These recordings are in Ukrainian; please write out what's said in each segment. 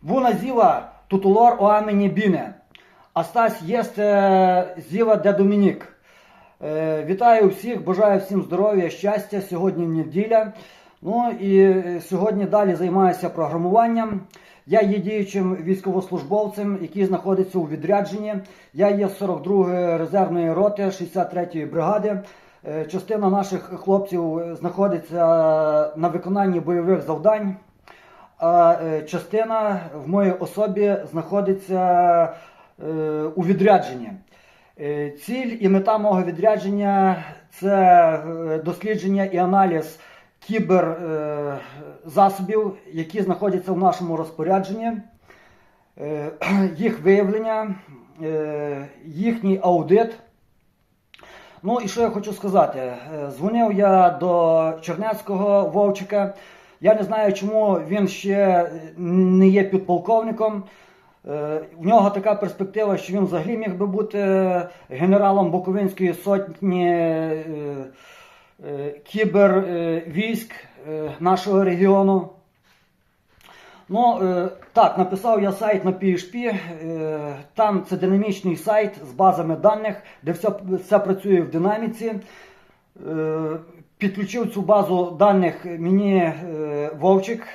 Bună ziua tuturor oamenii bine! Astăzi este ziua de Dominic. Е, Вітаю всіх, бажаю всім здоров'я, щастя. Сьогодні неділя. Ну і е, сьогодні далі займаюся програмуванням. Я є діючим військовослужбовцем, який знаходиться у відрядженні. Я є 42-ї резервної роти 63-ї бригади. Е, Частина наших хлопців е, знаходиться на виконанні бойових завдань а е, частина в моїй особі знаходиться е, у відрядженні. Е, Ціль і мета мого відрядження це дослідження і аналіз кіберзасобів, які знаходяться в нашому розпорядженні, їх виявлення, їхній аудит. Ну і що я хочу сказати? Дзвонив я до Чернецького Вовчика. Я не знаю, чому він ще е, не є підполковником. Е, В нього така перспектива, що він взагалі міг би бути генералом Буковинської сотні е, е, кібервійськ е, нашого регіону. Ну, е, так, написав я сайт на PHP. Е, там це динамічний сайт з базами даних, де все, все працює в динаміці. Підключив цю базу даних мені е, Вовчик.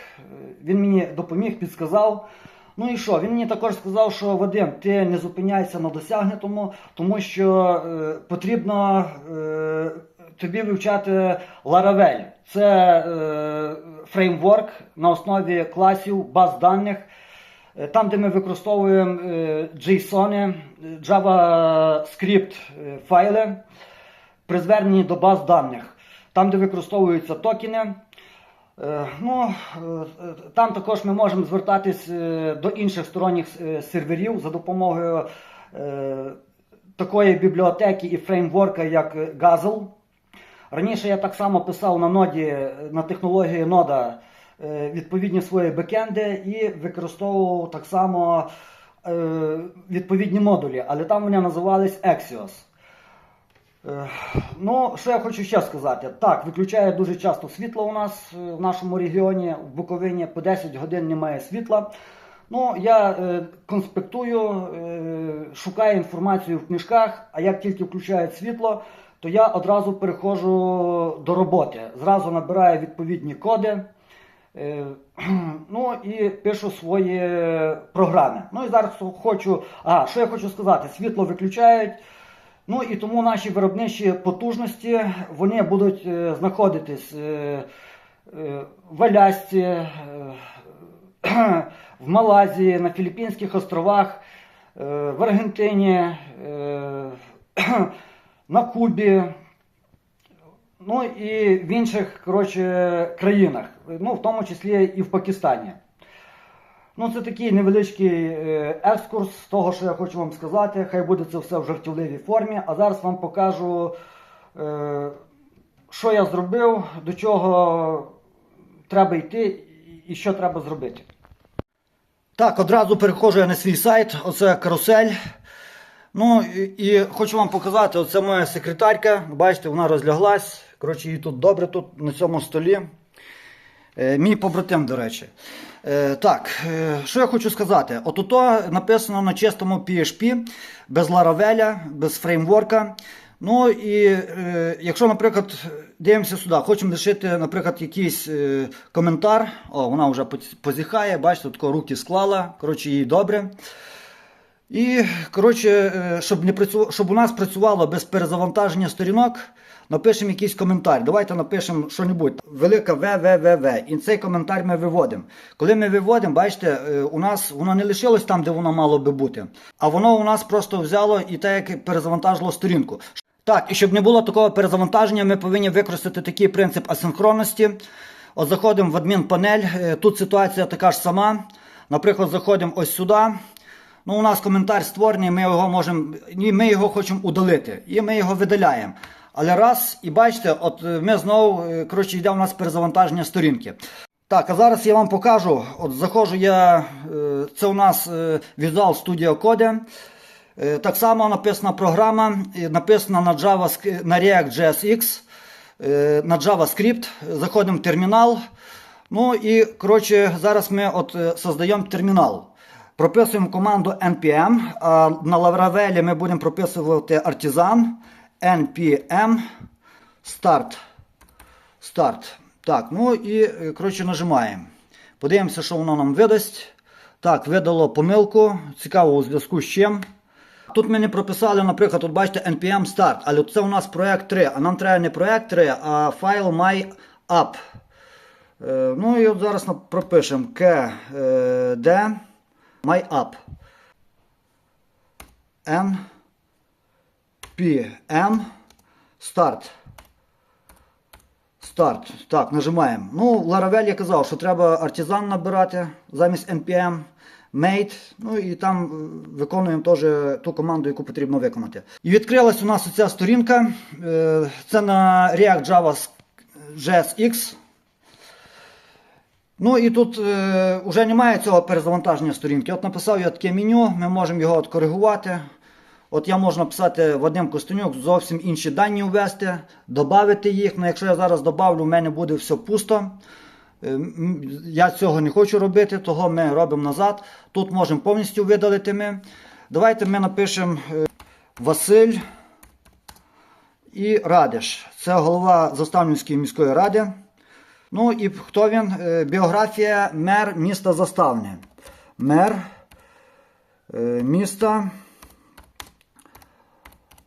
Він мені допоміг, підсказав. Ну і що? Він мені також сказав, що Вадим, ти не зупиняйся на досягнутому, тому що е, потрібно е, тобі вивчати Laravel. Це е, фреймворк на основі класів, баз даних. Е, Там, де ми використовуємо е, JSON, е, JavaScript файли при зверненні до баз даних. Там, де використовуються токени. Е, Ну, е, там також ми можемо звертатись е, до інших сторонніх серверів за допомогою такої бібліотеки і фреймворка, як Gazelle. Раніше я так само писав на ноді на технології нода відповідні свої бекенди і використовував так само відповідні модулі, але там вони називались Axios. Ну, що я хочу ще сказати? Так, виключає дуже часто світло у нас е, в нашому регіоні, в Буковині по 10 годин немає світла. Ну, я е, конспектую, е, шукаю інформацію в книжках, а як тільки включають світло, то я одразу переходжу до роботи. Зразу набираю відповідні коди. Е, Ну і пишу свої програми. Ну і зараз хочу. А, що я хочу сказати? Світло виключають. Ну і тому наші виробничі потужності вони будуть е, знаходитись е, е, в Алясці, в Малайзії, на Філіппінських островах, в Аргентині, на Кубі, ну і в інших коротше, країнах, ну в тому числі і в Пакистані. Ну, це такий невеличкий е, екскурс з того, що я хочу вам сказати. Хай буде це все в жартівливій формі. А зараз вам покажу, е, що я зробив, до чого треба йти і що треба зробити. Так, одразу переходжу я на свій сайт. Оце карусель. Ну і, хочу вам показати, оце моя секретарка. Бачите, вона розляглась. Коротше, їй тут добре тут на цьому столі. Е, Мій побратим, до речі. Е, Так, е, що я хочу сказати? От то написано на чистому PHP, без ларавеля, без фреймворка. Ну і е, якщо, наприклад, дивимося сюди, хочемо лишити, наприклад, якийсь е, коментар. О, вона вже позіхає, бачите, тако руки склала, коротше, їй добре. І, коротше, е, щоб, не працю... щоб у нас працювало без перезавантаження сторінок, напишемо якийсь коментар. Давайте напишемо що-небудь. Велика ВВВВ. І цей коментар ми виводимо. Коли ми виводимо, бачите, е, у нас воно не лишилось там, де воно мало би бути, а воно у нас просто взяло і так як перезавантажило сторінку. Так, і щоб не було такого перезавантаження, ми повинні використати такий принцип асинхронності. От заходимо в адмінпанель, е, тут ситуація така ж сама. Наприклад, заходимо ось сюди. Ну, у нас коментар створений, ми його можемо, ми його хочемо удалити. І ми його видаляємо. Але раз, і бачите, от е, ми знову, е, коротше, йде у нас перезавантаження сторінки. Так, а зараз я вам покажу. От заходжу я, е, це у нас Visual Studio Code. Так само написана програма, написана на, Java, на React.jsx, е, на JavaScript. Заходимо в термінал. Ну і коротше, зараз ми от создаємо термінал. Прописуємо команду npm. А на Laravel ми будемо прописувати Artisan npm start. Start. Так, ну і е, коротше нажимаємо. Подивимося, що воно нам видасть. Так, видало помилку. Цікаво у зв'язку з чим. Тут ми не прописали, наприклад, тут бачите npm start, але це у нас проект 3, а нам треба не проект 3, а файл myapp. Е, Ну і от зараз пропишемо kd myapp. npm start. Старт. Так, нажимаємо. Ну, Laravel я казав, що треба артизан набирати замість npm, mate, ну і там е, виконуємо теж ту команду, яку потрібно виконати. І відкрилась у нас оця сторінка. Е, Це на React Java JSX. Ну і тут е, вже немає цього перезавантаження сторінки. От написав я таке меню, ми можемо його от коригувати. От я можу написати Вадим Костенюк, зовсім інші дані ввести, додати їх. Ну, якщо я зараз додавлю, в мене буде все пусто. Е, Я цього не хочу робити, того ми робимо назад. Тут можемо повністю видалити ми. Давайте ми напишемо е, Василь і Радиш. Це голова Заставнівської міської ради. Ну і хто він? Е, Біографія мер міста Заставне. Мер е, міста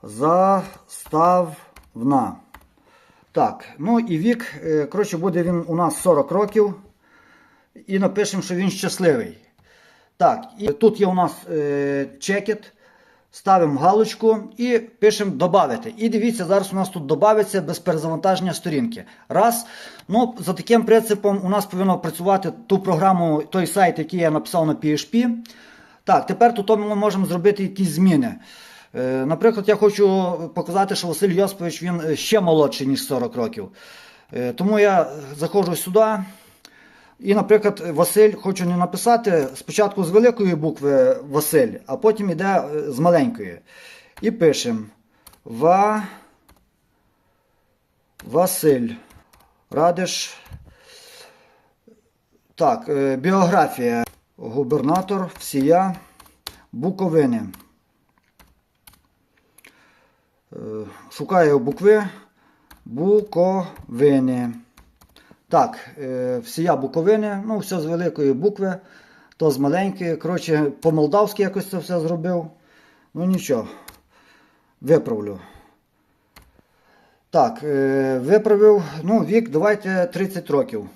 Заставна. Так, ну і вік, е, коротше, буде він у нас 40 років. І напишемо, що він щасливий. Так, і тут є у нас чекет. Ставимо галочку і пишемо додати. І дивіться, зараз у нас тут додається без перезавантаження сторінки. Раз. Ну, за таким принципом у нас повинно працювати ту програму, той сайт, який я написав на PHP. Так, тепер тут ми можемо зробити якісь зміни. Е, Наприклад, я хочу показати, що Василь Йосипович він ще молодший, ніж 40 років. Е, Тому я заходжу сюди. І, наприклад, Василь хочу не написати спочатку з великої букви Василь, а потім йде е, з маленької. І пишемо Ва... Василь. Радиш. Так, е, біографія. Губернатор всія Буковини. Е, Шукаю букви Буковини. Так, е, всія Буковини, ну, все з великої букви, то з маленької. Коротше, по-молдавськи якось це все зробив. Ну нічого, виправлю. Так, е, виправив. Ну, вік, давайте 30 років.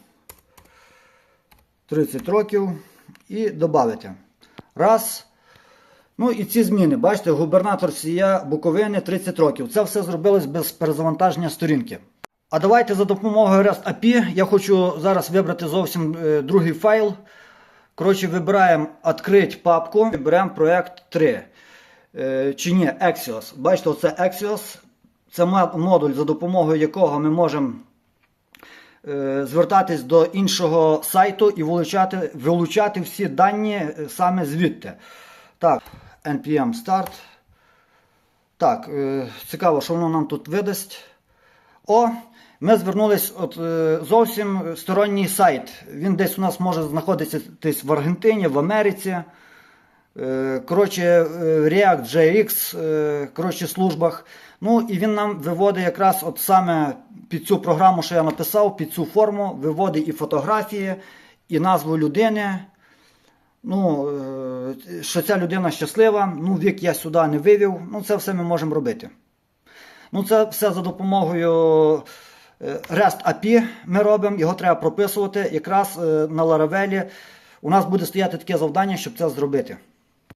30 років і додати. Раз. Ну і ці зміни, бачите, губернатор всія Буковини 30 років. Це все зробилось без перезавантаження сторінки. А давайте за допомогою REST API я хочу зараз вибрати зовсім е, другий файл. Коротше, вибираємо «Открить папку, беремо проект 3. Е, чи ні, Axios. Бачите, оце Axios. Це модуль, за допомогою якого ми можемо е, звертатись до іншого сайту і вилучати, вилучати всі дані саме звідти. Так, npm start. Так, цікаво, що воно нам тут видасть. О, ми звернулись от е, зовсім сторонній сайт. Він десь у нас може знаходитися десь в Аргентині, в Америці. Е, Коротше, е, React е, коротше, службах. Ну і він нам виводить якраз от саме під цю програму, що я написав, під цю форму, виводить і фотографії, і назву людини. Ну, що ця людина щаслива, ну вік я сюди не вивів. Ну, це все ми можемо робити. Ну, це все за допомогою REST API ми робимо, його треба прописувати. Якраз е, на Laravel у нас буде стояти таке завдання, щоб це зробити.